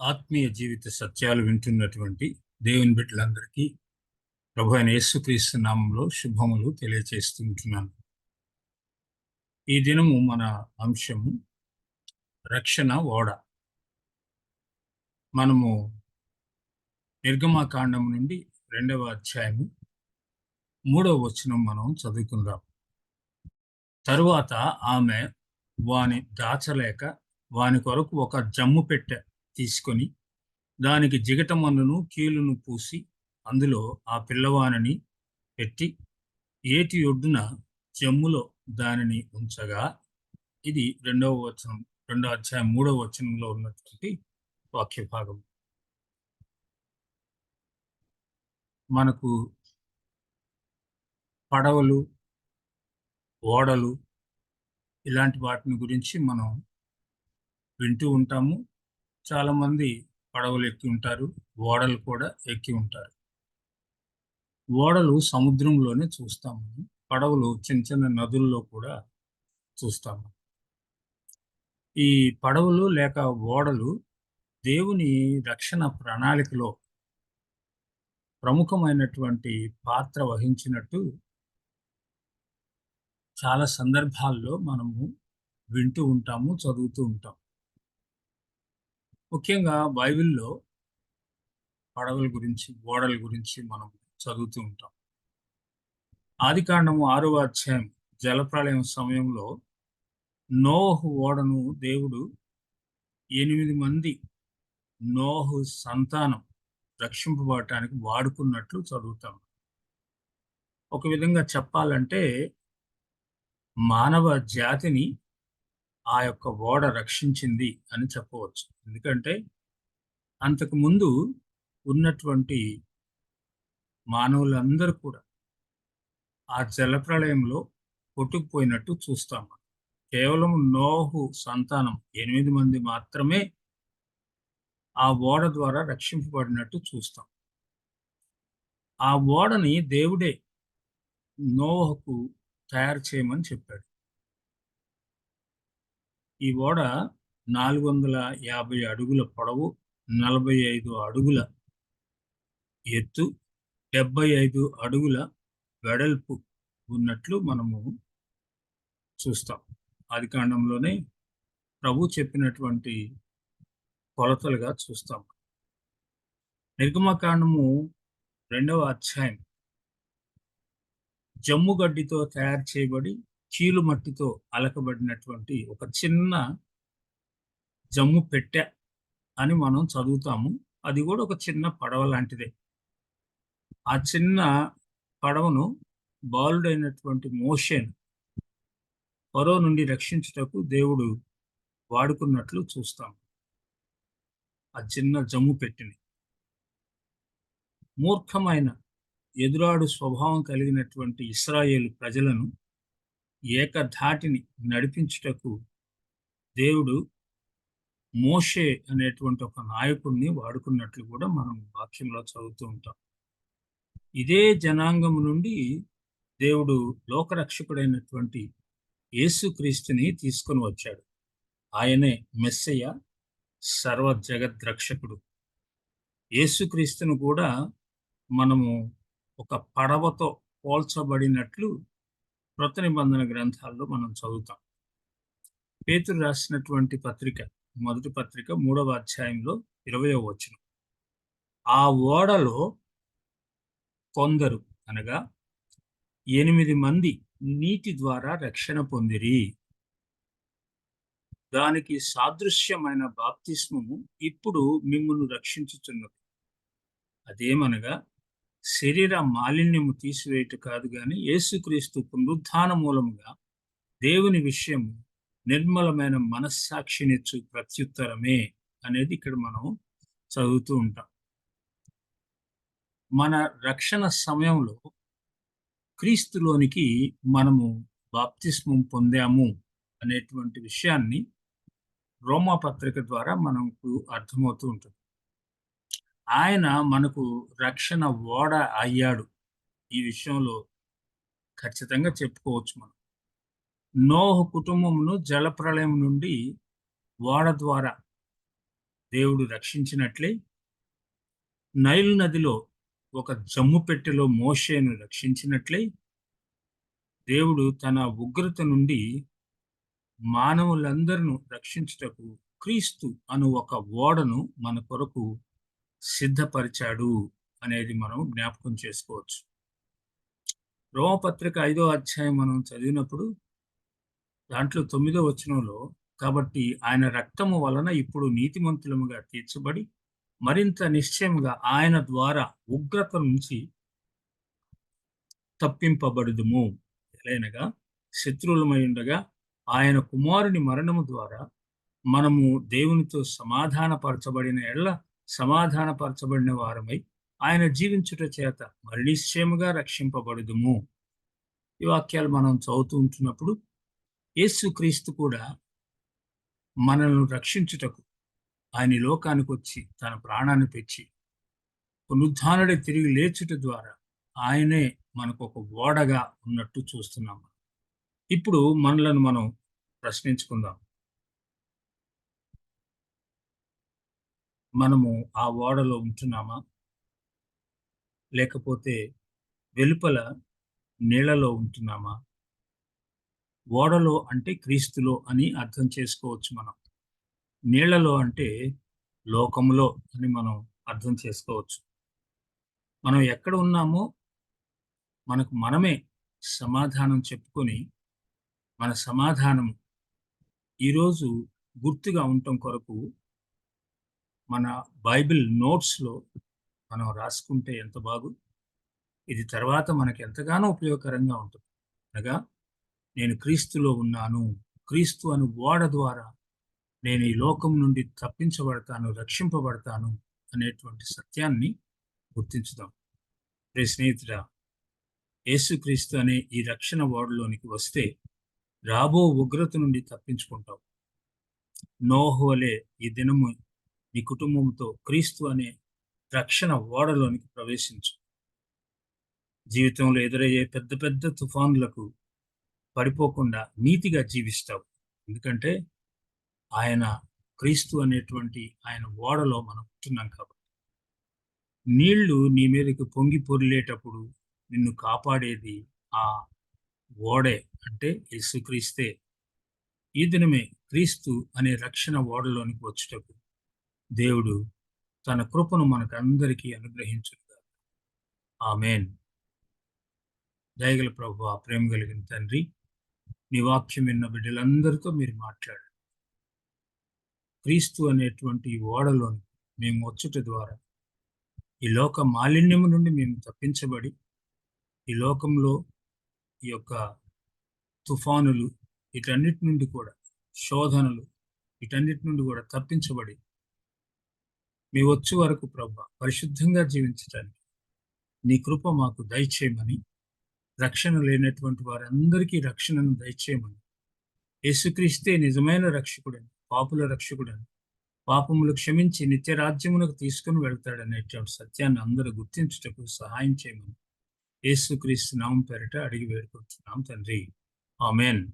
ఆత్మీయ జీవిత సత్యాలు వింటున్నటువంటి దేవుని బిడ్డలందరికీ ప్రభు అయిన యేసుక్రీస్తు నామంలో శుభములు తెలియచేస్తుంటున్నాను. ఈ దినము మన అంశము రక్షణ ఓడ. మనము నిర్గమాకాండం నుండి రెండవ అధ్యాయము మూడవ వచనం మనం చదువుకుందాం. తరువాత ఆమె వాని దాచలేక వాని కొరకు ఒక జమ్ము పెట్టె తీసుకొని దానికి జిగటమన్నును కీలును పూసి అందులో ఆ పిల్లవానిని పెట్టి ఏటి ఒడ్డున జమ్ములో దానిని ఉంచగా ఇది రెండవ వచనం రెండవ అధ్యాయం మూడవ వచనంలో ఉన్నటువంటి వాక్య భాగం మనకు పడవలు ఓడలు ఇలాంటి వాటిని గురించి మనం వింటూ ఉంటాము. చాలామంది పడవలు ఎక్కి ఉంటారు ఓడలు కూడా ఎక్కి ఉంటారు ఓడలు సముద్రంలోనే చూస్తాము పడవలు చిన్న చిన్న నదుల్లో కూడా చూస్తాము ఈ పడవలు లేక ఓడలు దేవుని రక్షణ ప్రణాళికలో ప్రముఖమైనటువంటి పాత్ర వహించినట్టు చాలా సందర్భాల్లో మనము వింటూ ఉంటాము చదువుతూ ఉంటాం ముఖ్యంగా బైబిల్లో పడవల గురించి ఓడల గురించి మనం చదువుతూ ఉంటాం. ఆది కాండము ఆరవ అధ్యాయం జలప్రళయం సమయంలో నోహు ఓడను దేవుడు ఎనిమిది మంది నోహు సంతానం రక్షింపబడటానికి వాడుకున్నట్లు చదువుతాం. ఒక విధంగా చెప్పాలంటే మానవ జాతిని ఆ యొక్క ఓడ రక్షించింది అని చెప్పవచ్చు. ఎందుకంటే అంతకు ముందు ఉన్నటువంటి మానవులందరూ కూడా ఆ జలప్రళయంలో కొట్టుకుపోయినట్టు చూస్తాం కేవలం నోహు సంతానం ఎనిమిది మంది మాత్రమే ఆ ఓడ ద్వారా రక్షింపబడినట్టు చూస్తాం. ఆ ఓడని దేవుడే నోహకు తయారు చేయమని చెప్పాడు. ఈ ఓడ నాలుగు వందల యాభై అడుగుల పొడవు నలభై ఐదు అడుగుల ఎత్తు డెబ్బై ఐదు అడుగుల వెడల్పు ఉన్నట్లు మనము చూస్తాం. ఆది కాండంలోనే ప్రభు చెప్పినటువంటి కొలతలుగా చూస్తాం. నిర్గమకాండము రెండవ అధ్యాయం. జమ్ము గడ్డితో తయారు చేయబడి చీలు మట్టితో అలకబడినటువంటి ఒక చిన్న జమ్ము పెట్టె అని మనం చదువుతాము. అది కూడా ఒక చిన్న పడవ లాంటిదే. ఆ చిన్న పడవను బాలుడైనటువంటి మోషన్ పరో నుండి రక్షించుటకు దేవుడు వాడుకున్నట్లు చూస్తాం. ఆ చిన్న జమ్ము పెట్టిని. మూర్ఖమైన ఎదురాడు స్వభావం కలిగినటువంటి ఇస్రాయేల్ ప్రజలను ఏకధాటిని నడిపించుటకు దేవుడు మోషే అనేటువంటి ఒక నాయకుడిని వాడుకున్నట్లు కూడా మనం వాక్యంలో చదువుతూ ఉంటాం. ఇదే జనాంగం నుండి దేవుడు లోకరక్షకుడైనటువంటి యేసుక్రీస్తుని తీసుకొని వచ్చాడు. ఆయనే మెస్సయ్య సర్వ జగద్రక్షకుడు యేసుక్రీస్తును కూడా మనము ఒక పడవతో పోల్చబడినట్లు క్రొత్త నిబంధన గ్రంథాల్లో మనం చదువుతాం. పేతురు రాసినటువంటి పత్రిక మొదటి పత్రిక మూడవ అధ్యాయంలో ఇరవయో వచనం. ఆ ఓడలో కొందరు అనగా ఎనిమిది మంది నీటి ద్వారా రక్షణ పొందిరి. దానికి సాదృశ్యమైన బాప్తిస్మము ఇప్పుడు మిమ్మల్ని రక్షించుతున్నది అదేమనగా శరీర మాలిన్యము తీసివేయట కాదు కానీ యేసుక్రీస్తు పునరుద్ధాన మూలముగా దేవుని విషయం నిర్మలమైన మనస్సాక్షినిచ్చు ప్రత్యుత్తరమే అనేది ఇక్కడ మనం చదువుతూ ఉంటాం. మన రక్షణ సమయంలో క్రీస్తులోనికి మనము బాప్తిస్మం పొందాము అనేటువంటి విషయాన్ని రోమా పత్రిక ద్వారా మనకు అర్థమవుతూ ఉంటుంది. ఆయన మనకు రక్షణ ఓడ అయ్యాడు. ఈ విషయంలో ఖచ్చితంగా చెప్పుకోవచ్చు మనం. నోహ కుటుంబమును జలప్రళయం నుండి ఓడ ద్వారా దేవుడు రక్షించినట్లే నైల్ నదిలో ఒక జమ్ము పెట్టెలో మోషేను రక్షించినట్లే దేవుడు తన ఉగ్రత నుండి మానవులందరినూ రక్షించుటకు క్రీస్తు అను ఒక ఓడను మన కొరకు సిద్ధపరిచాడు అనేది మనం జ్ఞాపకం చేసుకోవచ్చు. రోమపత్రిక ఐదో అధ్యాయం మనం చదివినప్పుడు దాంట్లో తొమ్మిదో వచనంలో కాబట్టి ఆయన రక్తము వలన ఇప్పుడు నీతిమంతులముగా తీర్చబడి మరింత నిశ్చయముగా ఆయన ద్వారా ఉగ్రత నుంచి తప్పింపబడుదుము. ఎలైనగా శత్రువులమై ఉండగా ఆయన కుమారుని మరణము ద్వారా మనము దేవునితో సమాధానపరచబడిన ఎడల సమాధానపరచబడిన వారమై ఆయన జీవించుట చేత మరి నిశ్చయముగా రక్షింపబడుదుము. ఈ వాక్యాలు మనం చదువుతూ ఉంటున్నప్పుడు యేసుక్రీస్తు కూడా మనల్ని రక్షించుటకు ఆయన లోకానికి వచ్చి తన ప్రాణాన్ని పెంచి పునరుద్ధానుడే తిరిగి లేచుట ద్వారా ఆయనే మనకు ఒక ఓడగా ఉన్నట్టు చూస్తున్నాం ఇప్పుడు మనలను మనం ప్రశ్నించుకుందాం. మనము ఆ ఓడలో ఉంటున్నామా? లేకపోతే వెలుపల నీళ్ళలో ఉంటున్నామా? ఓడలో అంటే క్రీస్తులో అని అర్థం చేసుకోవచ్చు మనం. నీళ్ళలో అంటే లోకములో అని మనం అర్థం చేసుకోవచ్చు. మనం ఎక్కడ ఉన్నామో మనకు మనమే సమాధానం చెప్పుకొని మన సమాధానం ఈరోజు గుర్తుగా ఉండటం కొరకు మన బైబిల్ నోట్స్లో మనం రాసుకుంటే ఎంత బాగు? ఇది తర్వాత మనకు ఎంతగానో ఉపయోగకరంగా ఉంటుంది. అనగా నేను క్రీస్తులో ఉన్నాను. క్రీస్తు అను ఓడ ద్వారా నేను ఈ లోకం నుండి తప్పించబడతాను రక్షింపబడతాను అనేటువంటి సత్యాన్ని గుర్తించుదాం. రే స్నేహితుడా యేసుక్రీస్తు అనే ఈ రక్షణ ఓడలోనికి వస్తే రాబో ఉగ్రత నుండి తప్పించుకుంటావు నోహోలే ఈ దినము నీ కుటుంబంతో క్రీస్తు అనే రక్షణ ఓడలోనికి ప్రవేశించు. జీవితంలో ఎదురయ్యే పెద్ద పెద్ద తుఫానులకు పడిపోకుండా నీతిగా జీవిస్తావు. ఎందుకంటే ఆయన క్రీస్తు అనేటువంటి ఆయన ఓడలో మనం ఉంటున్నాం కాబట్టి. నీళ్ళు నీ మీదకి పొంగి పొరిలేటప్పుడు నిన్ను కాపాడేది ఆ ఓడే అంటే యేసుక్రీస్తే. ఈ దినమే క్రీస్తు అనే రక్షణ ఓడలోనికి వచ్చేటప్పుడు దేవుడు తన కృపను మనకందరికీ అనుగ్రహించుగా ఆమెన్. దయగల ప్రభు ఆ ప్రేమ కలిగిన తండ్రి నీ వాక్యం విన్న బిడ్డలందరితో మీరు మాట్లాడండి. క్రీస్తు అనేటువంటి ఓడలోని మేము వచ్చుట ద్వారా ఈ లోక మాలిన్యము నుండి మేము తప్పించబడి ఈ లోకంలో ఈ యొక్క తుఫానులు వీటన్నిటి నుండి కూడా శోధనలు వీటన్నిటి నుండి కూడా తప్పించబడి మీ వచ్చే వరకు ప్రభ పరిశుద్ధంగా జీవించటానికి. నీ కృప మాకు దయచేయమని రక్షణ లేనటువంటి వారందరికీ రక్షణను దయచేయమని. యేసుక్రీస్తే నిజమైన రక్షకుడని పాపుల రక్షకుడని పాపములు క్షమించి నిత్య రాజ్యమునకు తీసుకుని వెళ్తాడనేటువంటి సత్యాన్ని అందరూ గుర్తించుటకు సహాయం చేయమని యేసుక్రీస్తు నామం పేరిట అడిగి వేడుకుంటున్నాం తండ్రి. ఆమెన్.